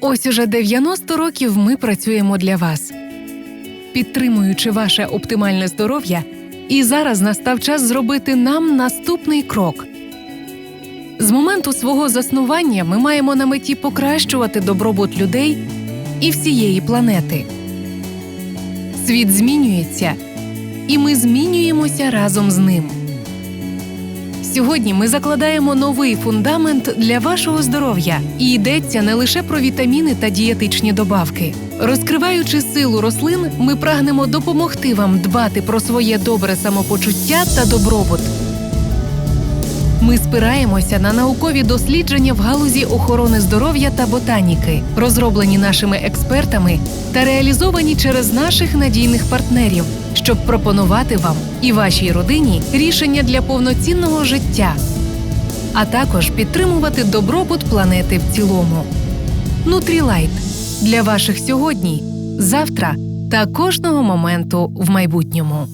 Ось уже 90 років ми працюємо для вас, підтримуючи ваше оптимальне здоров'я. І зараз настав час зробити нам наступний крок. З моменту свого заснування ми маємо на меті покращувати добробут людей і всієї планети. Світ змінюється, і ми змінюємося разом з ним. Сьогодні ми закладаємо новий фундамент для вашого здоров'я, і йдеться не лише про вітаміни та дієтичні добавки. Розкриваючи силу рослин, ми прагнемо допомогти вам дбати про своє добре самопочуття та добробут. Ми спираємося на наукові дослідження в галузі охорони здоров'я та ботаніки, розроблені нашими експертами та реалізовані через наших надійних партнерів, щоб пропонувати вам і вашій родині рішення для повноцінного життя, а також підтримувати добробут планети в цілому. Нутрілайт для ваших сьогодні, завтра та кожного моменту в майбутньому.